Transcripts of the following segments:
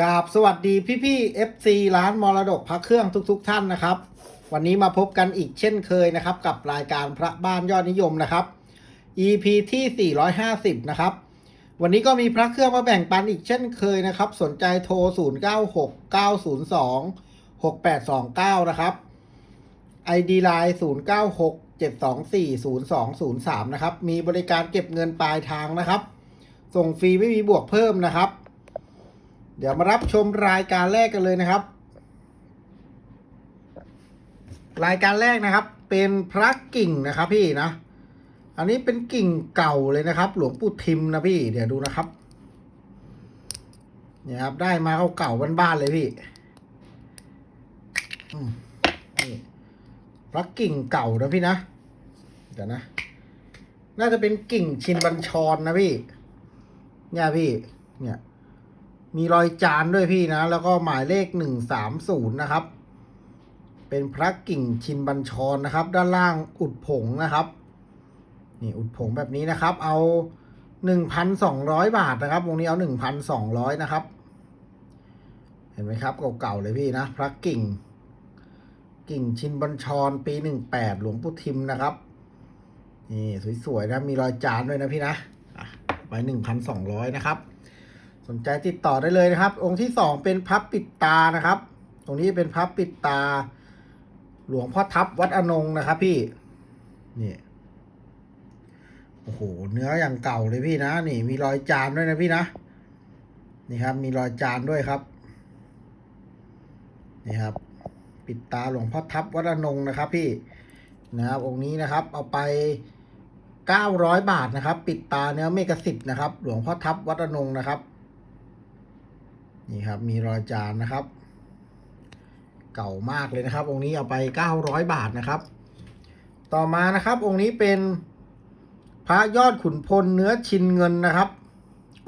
กราบสวัสดีพี่พี่ FC ร้านมรดกพระเครื่องทุกๆทท่านนะครับ วันนี้มาพบกันอีกเช่นเคยนะครับ กับรายการพระบ้านยอดนิยมนะครับ EP ที่ 450 นะครับ วันนี้ก็มีพระเครื่องมาแบ่งปันอีกเช่นเคยนะครับ สนใจโทร 096 902 6829 นะครับ ID Line 096 724 0203 นะครับ มีบริการเก็บเงินปลายทางนะครับ ส่งฟรีไม่มีบวกเพิ่มนะครับ เดี๋ยวมารับชมรายการแรกกันเลยนะครับ รายการแรกนะครับ เป็นพระกิ่งนะครับพี่นะ อันนี้เป็นกิ่งเก่าเลยนะครับ หลวงปู่ทิมนะพี่ เดี๋ยวดูนะครับเนี่ยครับได้มาเก่าๆบ้านๆเลยพี่พระกิ่งเก่านะพี่นะ เดี๋ยวนะ น่าจะเป็นกิ่งชินบัญชรนะพี่ เนี่ยพี่ เนี่ย มีรอยจานด้วยพี่นะ แล้วก็หมายเลขหนึ่งสามศูนย์นะครับ เป็นพระกิ่งชินบัญชรนะครับ ด้านล่างอุดผงนะครับ นี่อุดผงแบบนี้นะครับ เอาหนึ่งพันสองร้อยบาทนะครับวงนี้เอาหนึ่งพันสองร้อยนะครับ เห็นไหมครับ เก่าๆเลยพี่นะ พระกิ่ง กิ่งชินบัญชรปีหนึ่งแปดหลวงปู่ทิมนะครับ นี่สวยๆนะ มีรอยจานด้วยนะพี่นะไปหนึ่งพันสองร้อยนะครับ นใจติดต่อได้เลยนะครับ องค์ที่สองเป็นพับปิดตานะครับ ตรงนี้เป็นพับปิดตา หลวงพ่อทับวัดอนงนะครับ พี่นี่โอ้โหเนื้ออย่างเก่าเลยพี่นะ นี่ มีรอยจานด้วยนะพี่นะนี่ครับ มีรอยจานด้วยครับ นี่ครับ ปิดตาหลวงพ่อทับวัดอนงนะครับ พี่นะครับองค์นี้นะครับ เอาไปเก้าร้อยบาทนะครับ ปิดตาเนื้อเมกสิทธ์นะครับ หลวงพ่อทับวัดอนงนะครับ นี่ครับมีรอยจานนะครับ เก่ามากเลยนะครับ องค์นี้เอาไปเก้าร้อยบาทนะครับ ต่อมานะครับ องค์นี้เป็นพระยอดขุนพลเนื้อชินเงินนะครับ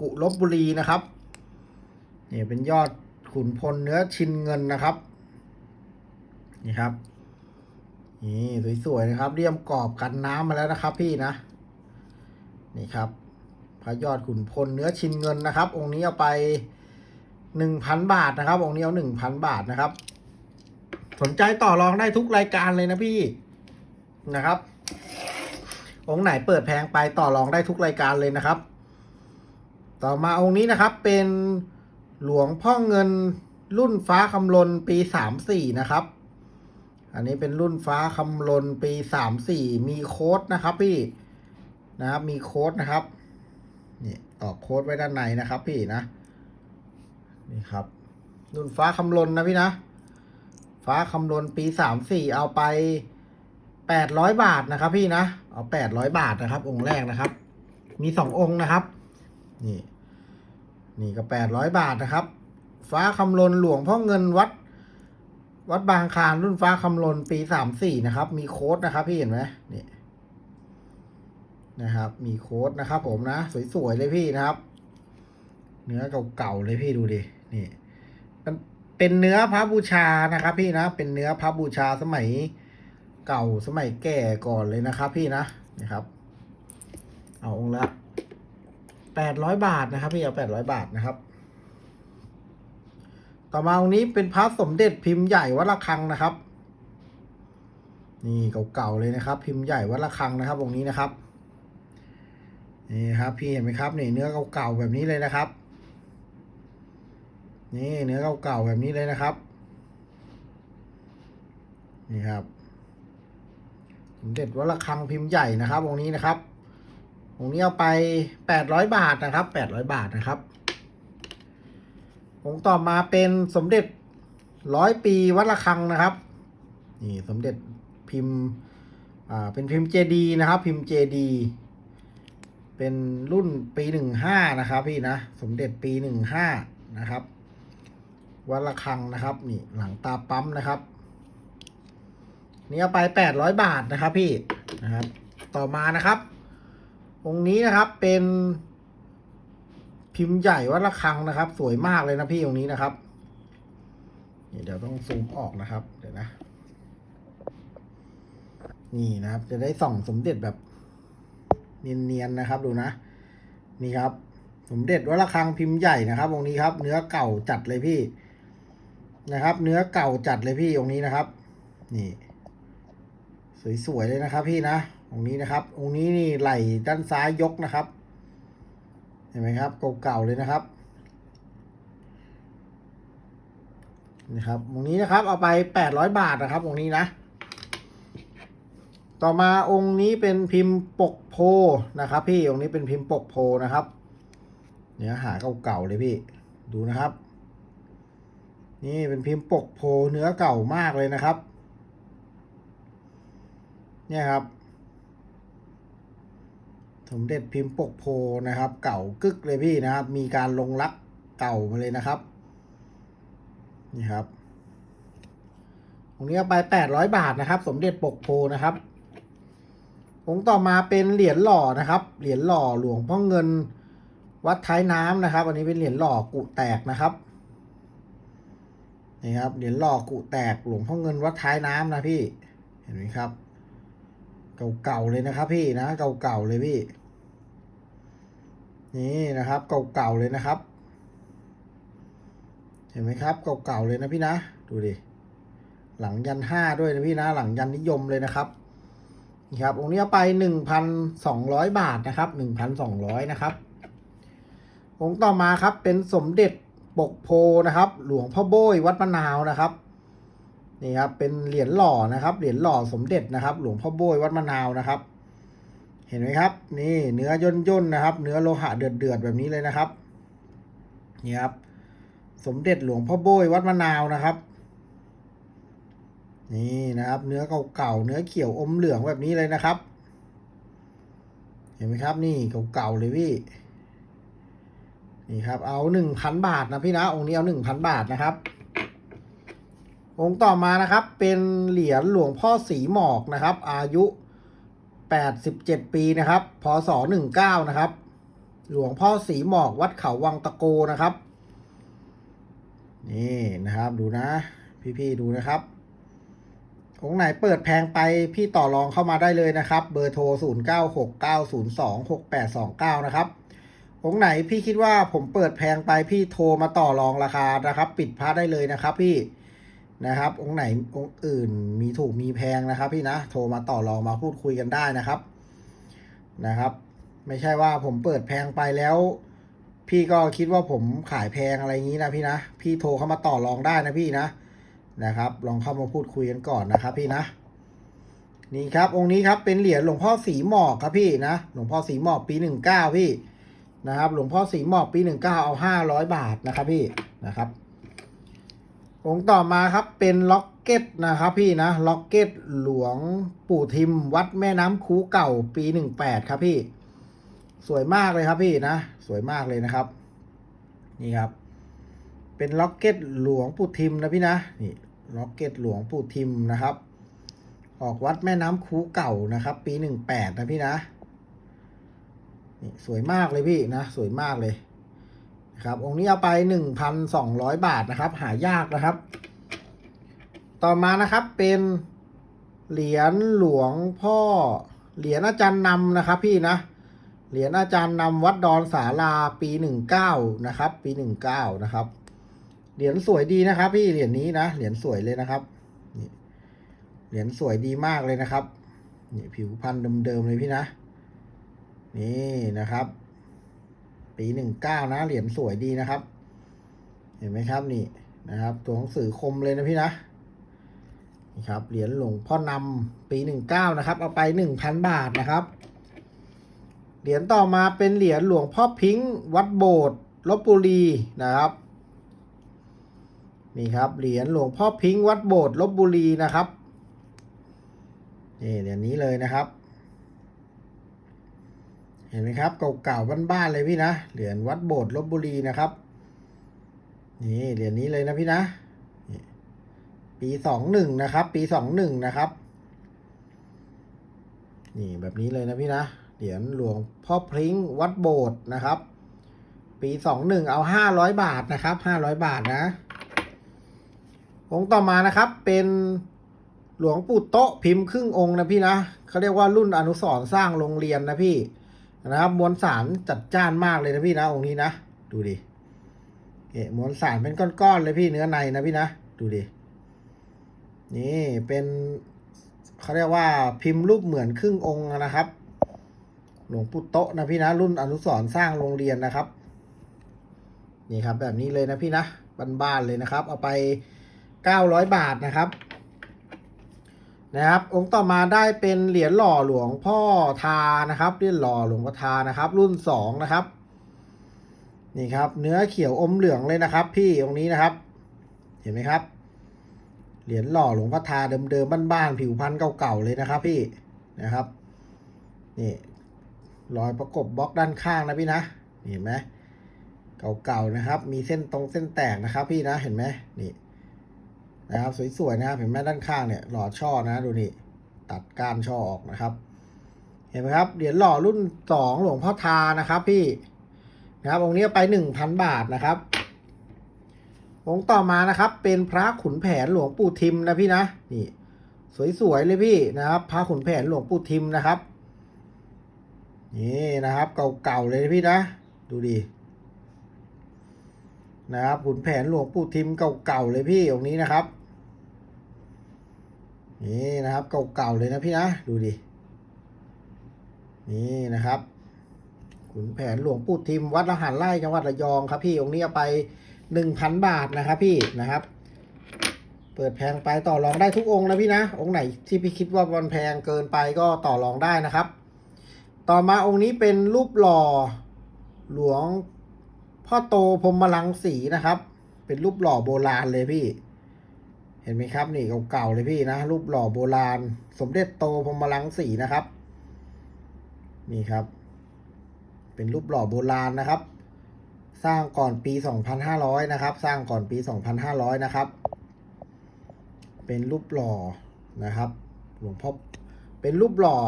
กุลบบุรีนะครับนี่เป็นยอดขุนพลเนื้อชินเงินนะครับ นี่ครับนี่สวยๆนะครับ เรียมกรอบกันน้ำมาแล้วนะครับ พี่นะ นี่ครับ พระยอดขุนพลเนื้อชินเงินนะครับ องค์นี้เอาไป หนึ่งพันบาทนะครับองค์นี้เอาหนึ่งพันบาทนะครับ สนใจต่อรองได้ทุกรายการเลยนะพี่นะครับ องค์ไหนเปิดแพงไปต่อรองได้ทุกรายการเลยนะครับ ต่อมาองค์นี้นะครับเป็นหลวงพ่อเงินรุ่นฟ้าคำลนปีสามสี่นะครับ อันนี้เป็นรุ่นฟ้าคำลนปีสามสี่มีโค้ดนะครับพี่นะครับ มีโค้ดนะครับนี่ออกโค้ดไว้ด้านในนะครับพี่นะ นี่ครับรุ่นฟ้าคำลนนะพี่นะ ฟ้าคำลนปีสามสี่เอาไปแปดร้อยบาทนะครับ พี่นะเอาแปดร้อยบาทนะครับ องค์แรกนะครับ มีสององค์นะครับ นี่ นี่ก็แปดร้อยบาทนะครับ ฟ้าคำลนหลวงพ่อเงินวัด วัดบางคานรุ่นฟ้าคำลนปีสามสี่นะครับ มีโค้ดนะครับ พี่เห็นไหมนี่นะครับ มีโค้ดนะครับ ผมนะสวยๆเลยพี่นะครับ เนื้อเก่าๆเลยพี่ดูดิ นี่มันเป็นเนื้อพระบูชานะครับพี่นะเป็นเนื้อพระบูชาสมัยเก่าสมัยแก่ก่อนเลยนะครับ พี่นะนี่ครับ เอาองค์ละแปดร้อยบาทนะครับ พี่เอาแปดร้อยบาทนะครับ ต่อมาองค์นี้เป็นพระสมเด็จพิมพ์ใหญ่วัดระฆังนะครับ นี่เก่าๆเลยนะครับ พิมพ์ใหญ่วัดระฆังนะครับองค์นี้นะครับนี่ครับ พี่เห็นไหมครับนี่เนื้อเก่าๆแบบนี้เลยนะครับ นี่เนื้อเก่าๆแบบนี้เลยนะครับ นี่ครับสมเด็จวัดระฆังพิมพ์ใหญ่นะครับองค์นี้นะครับองค์นี้เอาไปแปดร้อยบาทนะครับแปดร้อยบาทนะครับองค์ต่อมาเป็นสมเด็จร้อยปีวัดระฆังนะครับนี่สมเด็จพิมพ์อ่าเป็นพิมพ์เจดีนะครับ พิมพ์เจดีเป็นรุ่นปีหนึ่งห้านะครับ พี่นะ สมเด็จปีหนึ่งห้านะครับ วัดระฆังนะครับ นี่หลังตาปั๊มนะครับ นี่เอาไปแปดร้อยบาทนะครับ พี่นะครับ ต่อมานะครับ องค์นี้นะครับเป็นพิมพ์ใหญ่วัดระฆังนะครับ สวยมากเลยนะพี่องค์นี้นะครับนี่เดี๋ยวต้องซูมออกนะครับ เดี๋ยวนะ นี่นะครับ จะได้ส่องสมเด็จแบบเนียนๆนะครับ ดูนะ นี่ครับ สมเด็จวัดระฆังพิมพ์ใหญ่นะครับองค์นี้ครับ เนื้อเก่าจัดเลยพี่ นะครับ เนื้อเก่าจัดเลยพี่องค์นี้นะครับ นี่ สวยๆเลยนะครับ พี่นะองค์นี้นะครับองค์นี้นี่ไหล่ด้านซ้ายยกนะครับ เห็นไหมครับเก่าๆเลยนะครับนะครับองค์นี้นะครับ เอาไปแปดร้อยบาทนะครับองค์นี้นะ ต่อมาองค์นี้เป็นพิมพ์ปกโพนะครับ พี่องค์นี้เป็นพิมพ์ปกโพนะครับ เนื้อหาเก่าๆเลยพี่ ดูนะครับ นี่เป็นพิมพ์ปกโพเนื้อเก่ามากเลยนะครับ เนี่ยครับ สมเด็จพิมพ์ปกโพนะครับ เก่ากึกเลยพี่นะครับ มีการลงรักเก่ามาเลยนะครับ นี่ครับองค์นี้ไปแปดร้อยบาทนะครับ สมเด็จปกโพนะครับองค์ต่อมาเป็นเหรียญหล่อนะครับ เหรียญหล่อหลวงพ่อเงินวัดท้ายน้ำนะครับ อันนี้เป็นเหรียญหล่อกุแตกนะครับ นี่ครับเหรียญหล่อกุแตกหลวงพ่อเงินวัดท้ายน้ำนะพี่ เห็นไหมครับ เก่าๆเลยนะครับ พี่นะเก่าๆเลยพี่ นี่นะครับ เก่าๆเลยนะครับ เห็นไหมครับ เก่าๆเลยนะพี่นะดูดิหลังยันห้าด้วยนะพี่นะ หลังยันนิยมเลยนะครับนี่ครับองค์นี้ไปหนึ่งพันสองร้อยบาทนะครับหนึ่งพันสองร้อยนะครับองค์ต่อมาครับเป็นสมเด็จ ปกโพนะครับ หลวงพ่อโบยวัดมะนาวนะครับนี่ครับเป็นเหรียญหล่อนะครับ เหรียญหล่อสมเด็จนะครับ หลวงพ่อโบยวัดมะนาวนะครับ เห็นไหมครับ นี่เนื้อย่นย่นๆนะครับ เนื้อโลหะเดือดเดือดๆแบบนี้เลยนะครับนี่ครับ สมเด็จหลวงพ่อโบยวัดมะนาวนะครับ นี่นะครับ เนื้อเก่าๆเนื้อเขียวอมเหลืองแบบนี้เลยนะครับ เห็นไหมครับ นี่เก่าๆเลยพี่ นี่ครับ เอาหนึ่งพันบาทนะพี่นะองค์นี้เอาหนึ่งพันบาทนะครับ องค์ต่อมานะครับ เป็นเหรียญหลวงพ่อสีหมอกนะครับ อายุแปดสิบเจ็ดปีนะครับพศหนึ่งเก้านะครับ หลวงพ่อสีหมอกวัดเขาวังตะโกนะครับ นี่นะครับดูนะ พี่ๆดูนะครับองไหนเปิดแพงไปพี่ต่อรองเข้ามาได้เลยนะครับ เบอร์โทร 0 9 6 9 0 2 6 8 2 9 นะครับ องค์ไหนพี่คิดว่าผมเปิดแพงไปพี่โทรมาต่อรองราคานะครับ ปิดพาได้เลยนะครับพี่นะครับ องค์ไหนองค์อื่นมีถูกมีแพงนะครับ พี่นะโทรมาต่อรองมาพูดคุยกันได้นะครับนะครับ ไม่ใช่ว่าผมเปิดแพงไปแล้ว พี่ก็คิดว่าผมขายแพงอะไรอย่างนี้นะพี่นะพี่โทรเข้ามาต่อรองได้นะพี่นะนะครับ ลองเข้ามาพูดคุยกันก่อนนะครับพี่นะนี่ครับองค์นี้ครับเป็นเหรียญหลวงพ่อสีหมอกครับพี่นะหลวงพ่อสีหมอกปีหนึ่งเก้าพี่ นะครับ หลวงพ่อสีหมอกปีหนึ่งเก้าเอาห้าร้อยบาทนะครับพี่นะครับองค์ต่อมาครับเป็นล็อกเก็ตนะครับพี่นะล็อกเก็ตหลวงปู่ทิม วัดแม่น้ำคูเก่าปีหนึ่งแปดครับพี่ สวยมากเลยครับพี่นะ สวยมากเลยนะครับ นี่ครับ เป็นล็อกเก็ตหลวงปู่ทิมนะพี่นะนี่ล็อกเก็ตหลวงปู่ทิมนะครับ ออกวัดแม่น้ำคูเก่านะครับ ปีหนึ่งแปดนะพี่นะ นี่สวยมากเลยพี่นะสวยมากเลยนะครับองค์นี้เอาไปหนึ่งพันสองร้อยบาทนะครับ หายากนะครับ ต่อมานะครับเป็นเหรียญหลวงพ่อเหรียญอาจารย์นำนะครับ พี่นะเหรียญอาจารย์นำวัดดอนสาราปีหนึ่งเก้านะครับ ปีหนึ่งเก้านะครับเหรียญสวยดีนะครับ พี่เหรียญนี้นะเหรียญสวยเลยนะครับเหรียญสวยดีมากเลยนะครับนี่ผิวพันธุ์เดิมๆเลยพี่นะ นี่นะครับ ปีหนึ่งเก้านะ เหรียญสวยดีนะครับ เห็นไหมครับนี่นะครับ ตัวหนังสือคมเลยนะพี่นะนี่ครับ เหรียญหลวงพ่อนำปีหนึ่งเก้านะครับ เอาไปหนึ่งพันบาทนะครับ เหรียญต่อมาเป็นเหรียญหลวงพ่อพิงค์วัดโบสถ์ลบบุรีนะครับนี่ครับเหรียญหลวงพ่อพิงค์วัดโบสถ์ลบบุรีนะครับนี่เหรียญนี้เลยนะครับ เห็นไหมครับเก่าๆบ้านๆเลยพี่นะเหรียญวัดโบสถ์ลบบุรีนะครับ นี่เหรียญนี้เลยนะพี่นะ ปีสองหนึ่งนะครับ ปีสองหนึ่งนะครับ นี่แบบนี้เลยนะพี่นะเหรียญหลวงพ่อพริ้งวัดโบสถ์นะครับ ปีสองหนึ่งเอาห้าร้อยบาทนะครับห้าร้อยบาทนะองค์ต่อมานะครับเป็นหลวงปู่โต๊ะพิมพ์ครึ่งองค์นะพี่นะเขาเรียกว่ารุ่นอนุสรสร้างโรงเรียนนะพี่ นะครับมวลสารจัดจ้านมากเลยนะพี่นะองค์นี้นะดูดิเอะมวลสารเป็นก้อนๆเลยพี่เนื้อในนะพี่นะดูดินี่เป็นเขาเรียกว่าพิมพ์รูปเหมือนครึ่งองค์นะครับ หลวงปู่โตะนะพี่นะ รุ่นอนุสรสร้างโรงเรียนนะครับ นี่ครับแบบนี้เลยนะพี่นะบ้านๆเลยนะครับ เอาไปเก้าร้อยบาทนะครับ นะครับ องค์ต่อมาได้เป็นเหรียญหล่อหลวงพ่อทานะครับเหรียญหล่อหลวงพ่อทานะครับ รุ่นสองนะครับนี่ครับ เนื้อเขียวอมเหลืองเลยนะครับ พี่องค์นี้นะครับ เห็นไหมครับ เหรียญหล่อหลวงพ่อทาเดิมๆบ้านๆผิวพรรณเก่าๆเลยนะครับ พี่นะครับนี่รอยประกบบล็อกด้านข้างนะพี่นะเห็นไหมเก่าๆนะครับ มีเส้นตรงเส้นแตกนะครับ พี่นะเห็นไหมนี่ นะครับ สวยๆนะครับเห็นไหมด้านข้างเนี่ยหล่อช่อนะดูนี่ตัดก้านช่อออกนะครับ เห็นไหมครับเหรียญหล่อรุ่นสองหลวงพ่อทานะครับ พี่นะครับองค์นี้ไปหนึ่งพันบาทนะครับ องค์ต่อมานะครับ เป็นพระขุนแผนหลวงปู่ทิมนะพี่นะนี่ สวยๆเลยพี่นะครับ พระขุนแผนหลวงปู่ทิมนะครับนี่นะครับ เก่าๆเลยพี่นะ ดูดินะครับขุนแผนหลวงปู่ทิมเก่าๆเลยพี่องค์นี้นะครับ นี่นะครับเก่าๆเลยนะพี่นะดูดิ นี่นะครับขุนแผนหลวงปู่ทิม วัดละหันไร่จังหวัดระยองครับพี่องค์นี้ไปหนึ่งพันบาทนะครับพี่นะครับ เปิดแพงไปต่อรองได้ทุกองค์นะพี่นะ องค์ไหนที่พี่คิดว่ามันแพงเกินไปก็ต่อรองได้นะครับ ต่อมาองค์นี้เป็นรูปหล่อหลวงพ่อโตพรมลังสีนะครับ เป็นรูปหล่อโบราณเลยพี่ เห็นไหมครับ นี่เก่าๆเลยพี่นะ รูปหล่อโบราณ สมเด็จโตพรมลังสีนะครับ นี่ครับ เป็นรูปหล่อโบราณนะครับ สร้างก่อนปี 2500 นะครับ สร้างก่อนปี 2500 นะครับ เป็นรูปหล่อนะครับ หลวงพ่อเป็นรูปหล่อ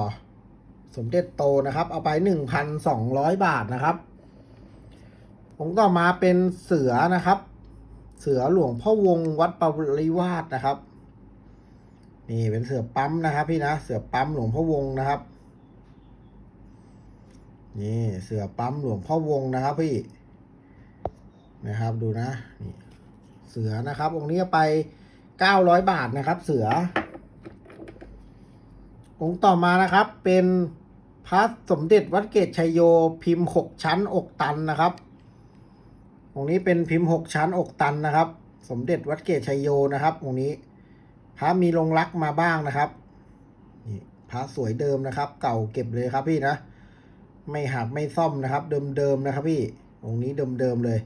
สมเด็จโตนะครับ เอาไป 1,200 บาทนะครับ ผมต่อมาเป็นเสือนะครับ เสือหลวงพ่อวงวัดปริวาสนะครับ นี่เป็นเสือปั๊มนะครับ พี่นะเสือปั๊มหลวงพ่อวงนะครับ นี่เสือปั๊มหลวงพ่อวงนะครับพี่นะครับดูนะนี่เสือนะครับองค์นี้ไปเก้าร้อยบาทนะครับ เสือ องค์ต่อมานะครับ เป็นพระสมเด็จวัดเกตชัยโยพิมพ์หกชั้นอกตันนะครับ องค์นี้เป็นพิมพ์หกชั้นอกตันนะครับ สมเด็จวัดเกตชัยโยนะครับองค์นี้พระมีลงรักมาบ้างนะครับนี่พระสวยเดิมนะครับ เก่าเก็บเลยครับพี่นะ ไม่หักไม่ซ่อมนะครับ เดิมๆนะครับพี่องค์นี้เดิมๆเลย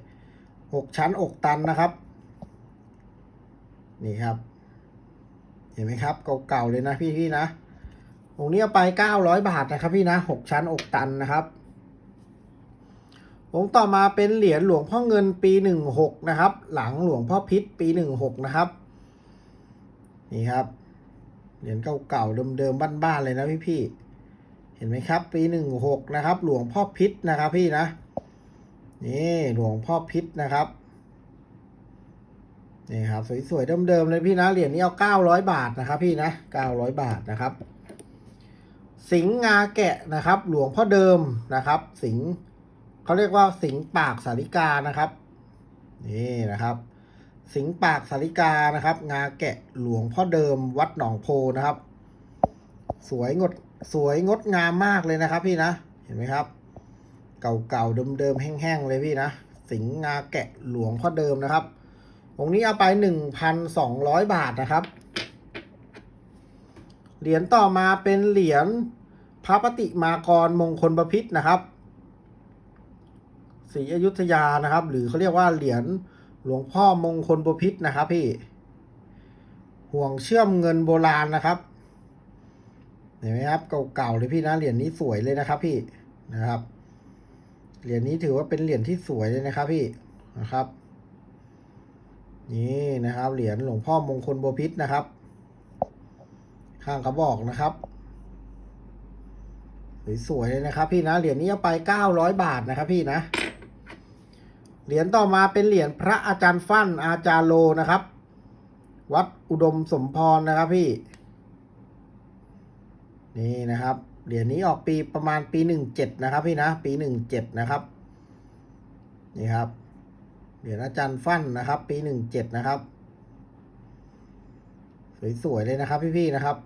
หกชั้นอกตันนะครับ นี่ครับ เห็นไหมครับ เก่าๆเลยนะพี่พี่ๆนะองค์นี้เอาไปเก้าร้อยบาทนะครับพี่นะหกชั้นอกตันนะครับ องค์ต่อมาเป็นเหรียญหลวงพ่อเงินปีหนึ่งหกนะครับ หลังหลวงพ่อพิษปีหนึ่งหกนะครับ นี่ครับ เหรียญเก่าๆเดิมๆบ้านๆเลยนะพี่พี่ๆเห็นไหมครับ ปีหนึ่งหกนะครับ หลวงพ่อพิษนะครับพี่นะ นี่หลวงพ่อพิษนะครับนี่ครับสวยๆเดิมๆเลยพี่นะเหรียญนี้เอาเก้าร้อยบาทนะครับพี่นะเก้าร้อยบาทนะครับ สิงห์งาแกะนะครับ หลวงพ่อเดิมนะครับ สิงห์ เขาเรียกว่าสิงปากสาริกานะครับ นี่นะครับ สิงปากสาริกานะครับ งาแกะหลวงพ่อเดิมวัดหนองโพนะครับ สวยงดสวยงดงามมากเลยนะครับ พี่นะเห็นไหมครับ เก่าๆเดิมๆแห้งๆเลยพี่นะสิงงาแกะหลวงพ่อเดิมนะครับองค์นี้เอาไปหนึ่งพันสองร้อยบาทนะครับ เหรียญต่อมาเป็นเหรียญพระปฏิมากรมงคลบพิษนะครับ ศรีอยุธยานะครับ หรือเขาเรียกว่าเหรียญหลวงพ่อมงคลบพิษนะครับ พี่ ห่วงเชื่อมเงินโบราณนะครับเห็นไหมครับเก่าๆเลยพี่นะเหรียญนี้สวยเลยนะครับ พี่นะครับเหรียญนี้ถือว่าเป็นเหรียญที่สวยเลยนะครับ พี่นะครับ นี่นะครับ เหรียญหลวงพ่อมงคลบพิษนะครับ ข้างกระบอกนะครับสวยๆเลยนะครับ พี่นะเหรียญนี้เอาไปเก้าร้อยบาทนะครับ พี่นะ เหรียญต่อมาเป็นเหรียญพระอาจารย์ฟั่นอาจารย์โลนะครับ วัดอุดมสมพรนะครับพี่ นี่นะครับ เหรียญนี้ออกปีประมาณปีหนึ่งเจ็ดนะครับพี่นะปีหนึ่งเจ็ดนะครับ นี่ครับ เหรียญอาจารย์ฟั่นนะครับ ปีหนึ่งเจ็ดนะครับ สวยๆเลยนะครับพี่ๆนะครับ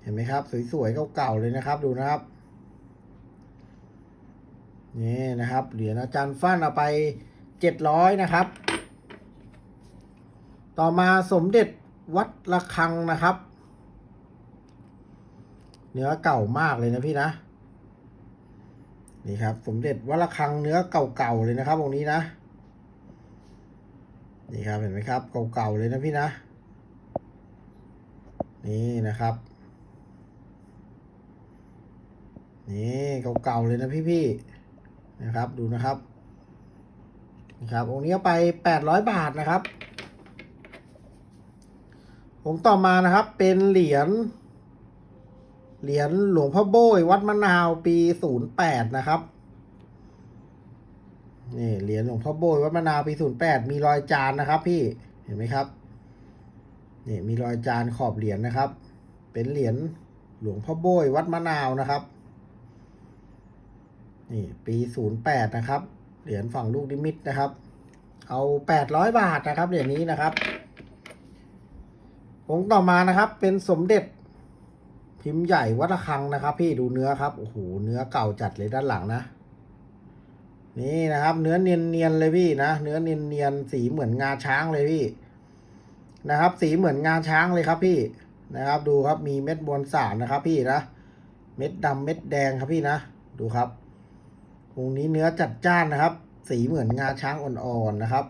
เห็นไหมครับ สวยๆเก่าๆเลยนะครับดูนะครับ นี่นะครับเหรียญอาจารย์ฟั่นเอาไปเจ็ดร้อยนะครับ ต่อมาสมเด็จวัดระฆังนะครับ เนื้อเก่ามากเลยนะพี่นะ นี่ครับ สมเด็จวัดระฆังเนื้อเก่าๆเลยนะครับตรงนี้นะ นี่ครับเห็นไหมครับ เก่าๆเลยนะพี่นะ นี่นะครับนี่เก่าๆเลยนะพี่ๆ นะครับ ดูนะครับนี่ครับองค์นี้ไปแปดร้อยบาทนะครับองค์ต่อมานะครับเป็นเหรียญเหรียญหลวงพ่อโบยวัดมะนาวปีศูนย์แปดนะครับนี่เหรียญหลวงพ่อโบยวัดมะนาวปีศูนย์แปดมีรอยจานนะครับ พี่เห็นไหมครับนี่มีรอยจานขอบเหรียญนะครับ เป็นเหรียญหลวงพ่อโบยวัดมะนาวนะครับ นี่ปีศูนย์แปดนะครับ เหรียญฝั่งลูกดิมิตนะครับ เอาแปดร้อยบาทนะครับเหรียญนี้นะครับองค์ต่อมานะครับ เป็นสมเด็จ พิมพ์ใหญ่วัดระฆังนะครับ พี่ดูเนื้อครับโอ้โหเนื้อเก่าจัดเลยด้านหลังนะ นี่นะครับ เนื้อเนียนๆเลยพี่นะเนื้อเนียนๆสีเหมือนงาช้างเลยพี่นะครับ สีเหมือนงาช้างเลยครับพี่นะครับ ดูครับมีเม็ดบวนสารนะครับ พี่นะเม็ดดำเม็ดแดงครับพี่นะดูครับ องนี้เนื้อจัดจ้านนะครับ สีเหมือนงาช้างอ่อนๆนะครับ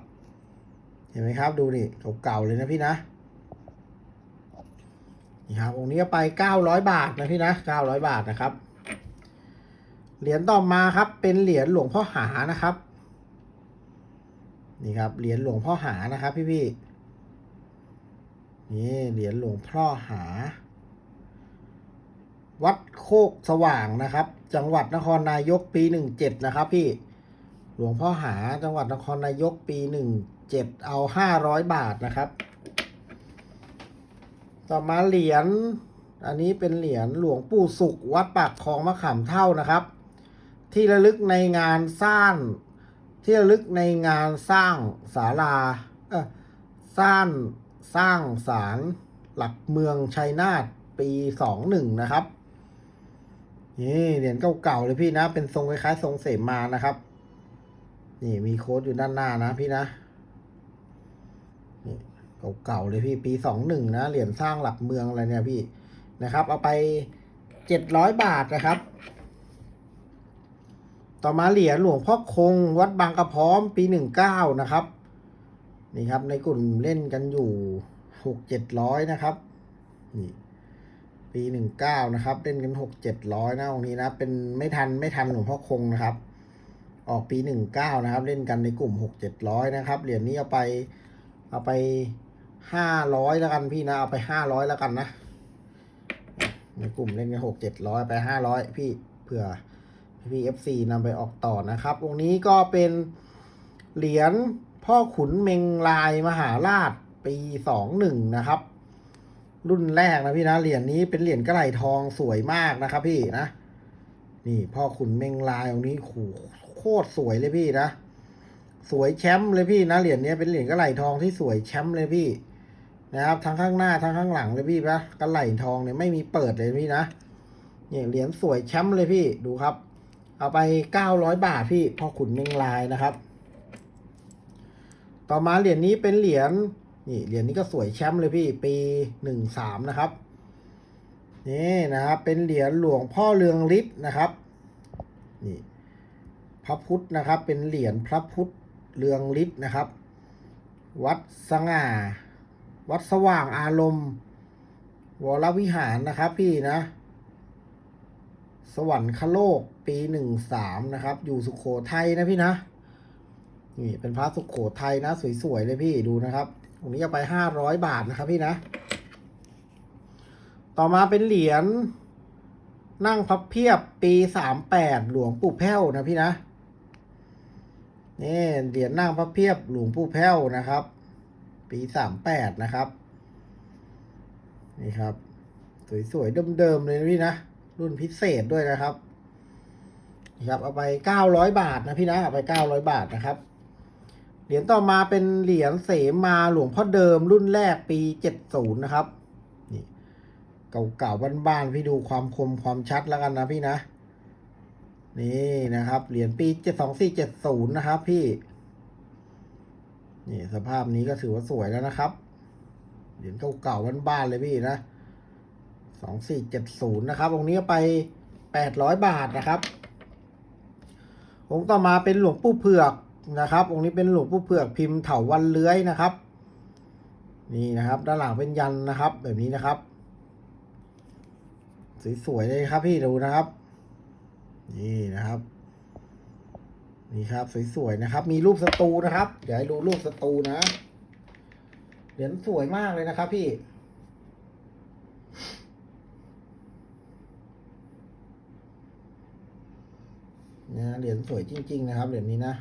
เห็นไหมครับดูนี่เก่าๆเลยนะพี่นะนี่ครับองค์นี้ไปเก้าร้อยบาทนะพี่นะเก้าร้อยบาทนะครับ เหรียญต่อมาครับ เป็นเหรียญหลวงพ่อหานะครับ นี่ครับเหรียญหลวงพ่อหานะครับ พี่พี่ๆนี่เหรียญหลวงพ่อหา วัดโคกสว่างนะครับ จังหวัดนครนายกปีหนึ่งเจ็ดนะครับพี่หลวงพ่อหาจังหวัดนครนายกปีหนึ่งเจ็ดเอาห้าร้อยบาทนะครับ ต่อมาเหรียญอันนี้เป็นเหรียญหลวงปู่สุขวัดปากคลองมะขามเท่านะครับ ที่ระลึกในงานสร้าง ที่ระลึกในงานสร้างศาลาเออสร้างสร้างศาลหลักเมืองชัยนาทปีสองหนึ่งนะครับ นี่เหรียญเก่าๆเลยพี่นะ เป็นทรงคล้ายๆทรงเสมานะครับ นี่มีโค้ดอยู่ด้านหน้านะพี่นะนี่เก่าๆเลยพี่ปีสองหนึ่งนะเหรียญสร้างหลักเมืองอะไรเนี่ยพี่นะครับ เอาไปเจ็ดร้อยบาทนะครับ ต่อมาเหรียญหลวงพ่อคง วัดบางกระพร้อมปีหนึ่งเก้านะครับ นี่ครับในกลุ่มเล่นกันอยู่หกเจ็ดร้อยนะครับ นี่ ปีหนึ่งเก้านะครับเล่นกันหกเจ็ดร้อยนะตรงนี้นะ เป็นไม่ทันไม่ทันหลวงพ่อคงนะครับ ออกปีหนึ่งเก้านะครับ เล่นกันในกลุ่มหกเจ็ดร้อยนะครับเหรียญนี้เอาไปเอาไปห้าร้อยแล้วกันพี่นะเอาไปห้าร้อยแล้วกันนะในกลุ่มเล่นกันหกเจ็ดร้อยไปห้าร้อยพี่เผื่อพี่เอฟซีนำไปออกต่อนะครับวงนี้ก็เป็นเหรียญพ่อขุนเมงลายมหาราชปีสองหนึ่งนะครับ รุ่นแรกนะพี่นะเหรียญนี้เป็นเหรียญกระไหลทองสวยมากนะครับ พี่นะนี่พ่อขุนเมงลายตรงนี้ขู่โคตรสวยเลยพี่นะสวยแชมป์เลยพี่นะเหรียญนี้เป็นเหรียญกระไหลทองที่สวยแชมป์เลยพี่ นะครับทั้งข้างหน้าทั้งข้างหลังเลยพี่ปะกระไหลทองเนี่ยไม่มีเปิดเลยพี่นะเนี่ยเหรียญสวยแชมป์เลยพี่ดูครับ เอาไปเก้าร้อยบาทพี่พ่อขุนเมงลายนะครับ ต่อมาเหรียญนี้เป็นเหรียญ นี่เหรียญนี้ก็สวยแชมป์เลยพี่ปีหนึ่งสามนะครับนี่นะครับเป็นเหรียญหลวงพ่อเรืองฤทธิ์นะครับนี่พระพุทธนะครับ เป็นเหรียญพระพุทธเรืองฤทธิ์นะครับ วัดสง่า วัดสว่างอารมณ์ วรวิหารนะครับพี่นะ สวรรคโลกปีหนึ่งสามนะครับ อยู่สุขโขทัยนะพี่นะนี่เป็นพระสุขโขทัยนะ สวยๆเลยพี่ดูนะครับ รงนี้จะไปห้าร้อยบาทนะครับพี่นะ ต่อมาเป็นเหรียญนั่งพับเพียบปีสามแปดหลวงปู่แพ้วนะพี่นะนี่เหรียญนั่งพับเพียบหลวงปู่แพ้วนะครับ ปีสามแปดนะครับ นี่ครับ สวยๆเดิมๆเลยนะพี่นะ รุ่นพิเศษด้วยนะครับ นี่ครับเอาไปเก้าร้อยบาทนะพี่นะเอาไปเก้าร้อยบาทนะครับ เหรียญต่อมาเป็นเหรียญเสมาหลวงพ่อเดิมรุ่นแรกปีเจ็ดศูนย์นะครับ นี่เก่าๆบ้านๆพี่ดูความคมความชัดแล้วกันนะพี่นะ นี่นะครับ เหรียญปีเจ็ดสองสี่เจ็ดศูนย์นะครับ พี่ นี่สภาพนี้ก็ถือว่าสวยแล้วนะครับ เหรียญเก่าๆบ้านๆเลยพี่นะสองสี่เจ็ดศูนย์นะครับองค์นี้ไปแปดร้อยบาทนะครับองค์ต่อมาเป็นหลวงปู่เผือก นะครับองค์นี้เป็นหลวงปู่เผือกพิมพ์เถาวันเลื้อยนะครับ นี่นะครับ ด้านหลังเป็นยันนะครับ แบบนี้นะครับ สวยๆเลยครับพี่ดูนะครับ นี่นะครับ นี่ครับสวยๆนะครับ มีรูปสตูนะครับ เดี๋ยวให้ดูรูปสตูนะเหรียญสวยมากเลยนะครับพี่นะเหรียญสวยจริง ๆ นะครับเหรียญนี้นะ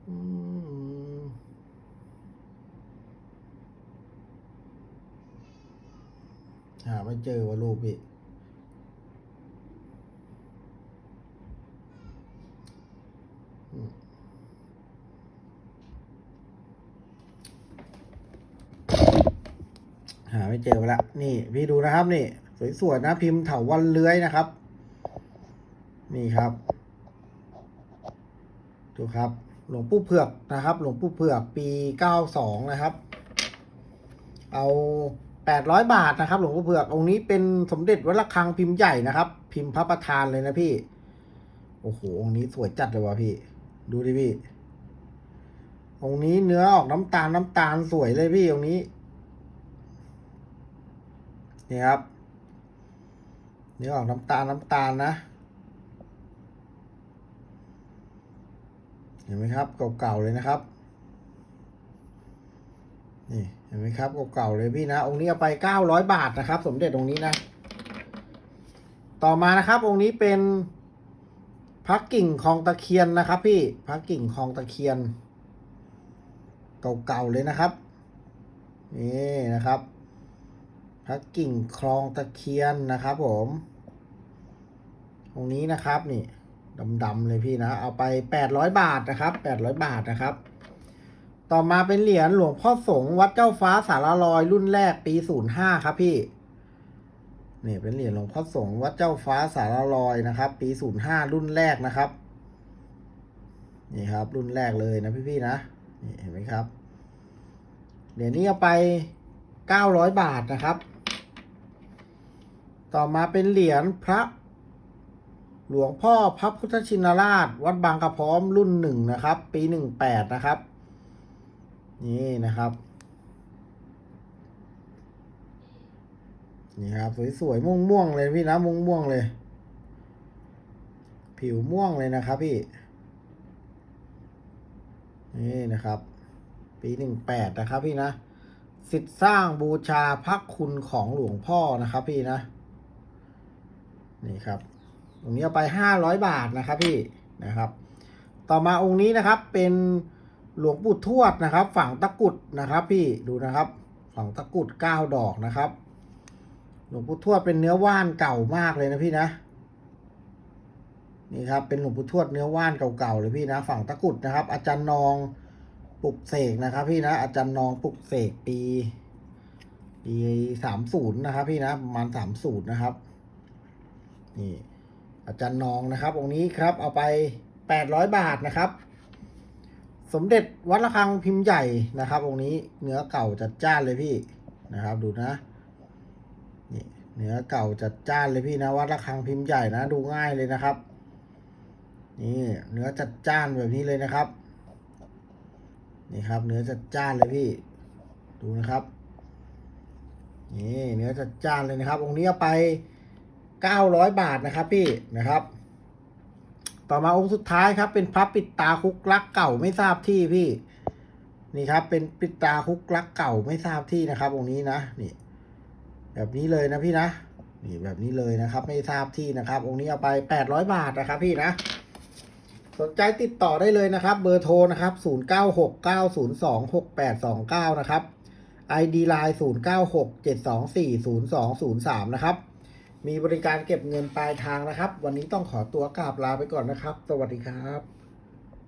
อืม หาไม่เจอว่ารูปพี่หาไม่เจอละนี่ พี่ดูนะครับ นี่ สวยๆนะพิมพ์เถาวันเลื้อยนะครับ นี่ครับ ดูครับ หลวงปู่เผือกนะครับ หลวงปู่เผือกปีเก้าสองนะครับ เอาแปดร้อยบาทนะครับ หลวงปู่เผือกองค์นี้เป็นสมเด็จวัดระฆังพิมพ์ใหญ่นะครับ พิมพ์พระประธานเลยนะพี่ โอ้โหองค์นี้สวยจัดเลยว่ะพี่ ดูดิพี่องค์นี้เนื้อออกน้ำตาลน้ำตาลสวยเลยพี่องค์นี้นี่ครับ เนื้อออกน้ำตาลน้ำตาลนะ เห็นไหมครับเก่าๆเลยนะครับนี่เห็นไหมครับเก่าๆเลยพี่นะองค์นี้เอาไปเก้าร้อยบาทนะครับ สมเด็จองค์นี้นะ ต่อมานะครับ องค์นี้เป็นพักกิ่งคลองตะเคียนนะครับ พี่พักกิ่งคลองตะเคียน เก่าๆเลยนะครับนี่นะครับพักกิ่งคลองตะเคียนนะครับ ผม ตรงนี้นะครับนี่ ดำๆเลยพี่นะ เอาไปแปดร้อยบาทนะครับแปดร้อยบาทนะครับ ต่อมาเป็นเหรียญหลวงพ่อสงฆ์วัดเจ้าฟ้าสารลอยรุ่นแรกปีศูนย์ห้าครับพี่นี่เป็นเหรียญหลวงพ่อสงฆ์วัดเจ้าฟ้าสารลอยนะครับ ปีศูนย์ห้ารุ่นแรกนะครับ นี่ครับ รุ่นแรกเลยนะพี่ๆนะนี่เห็นไหมครับ เหรียญนี้เอาไปเก้าร้อยบาทนะครับ ต่อมาเป็นเหรียญพระ หลวงพ่อพระพุทธชินราช วัดบางกระพร้อมรุ่นหนึ่งนะครับ ปีหนึ่งแปดนะครับ นี่นะครับนี่ครับสวยๆม่วงๆเลยพี่นะม่วงๆเลย ผิวม่วงเลยนะครับพี่ นี่นะครับ ปีหนึ่งแปดนะครับพี่นะสิทธิ์สร้างบูชาพระคุณของหลวงพ่อนะครับพี่นะ นี่ครับ ตรงนี้เอาไปห้าร้อยบาทนะครับพี่นะครับ ต่อมาองค์นี้นะครับเป็นหลวงปู่ทวดนะครับ ฝั่งตะกุดนะครับ พี่ดูนะครับ ฝั่งตะกุดเก้าดอกนะครับ หลวงปู่ทวดเป็นเนื้อว่านเก่ามากเลยนะพี่นะนี่ครับเป็นหลวงปู่ทวดเนื้อว่านเก่าๆเลยพี่นะ ฝั่งตะกุดนะครับ อาจารย์นองปลุกเสกนะครับ พี่นะอาจารย์นองปลุกเสกปีปีสามศูนย์นะครับ พี่นะประมาณสามศูนย์นะครับ นี่ อาจารย์นองนะครับ องค์นี้ครับเอาไปแปดร้อยบาทนะครับ สมเด็จวัดระฆังพิมพ์ใหญ่นะครับ องค์นี้เนื้อเก่าจัดจ้านเลยพี่นะครับ ดูนะนี่เนื้อเก่าจัดจ้านเลยพี่นะวัดระฆังพิมพ์ใหญ่นะ ดูง่ายเลยนะครับ นี่เนื้อจัดจ้านแบบนี้เลยนะครับ นี่ครับ เนื้อจัดจ้านเลยพี่ ดูนะครับนี่เนื้อจัดจ้านเลยนะครับ องค์นี้เอาไป เก้าร้อยบาทนะครับพี่นะครับ ต่อมาองค์สุดท้ายครับ เป็นพระปิดตาคุกลักเก่าไม่ทราบที่พี่ นี่ครับ เป็นปิดตาคุกลักเก่าไม่ทราบที่นะครับองค์นี้นะนี่ แบบนี้เลยนะพี่นะนี่แบบนี้เลยนะครับ ไม่ทราบที่นะครับ องค์นี้เอาไปแปดร้อยบาทนะครับพี่นะสสนใจติดต่อได้เลยนะครับ เบอร์โทรนะครับ 0969026829 นะครับ ID Line 0967240203 นะครับ มีบริการเก็บเงินปลายทางนะครับ วันนี้ต้องขอตัวกราบลาไปก่อนนะครับ สวัสดีครับ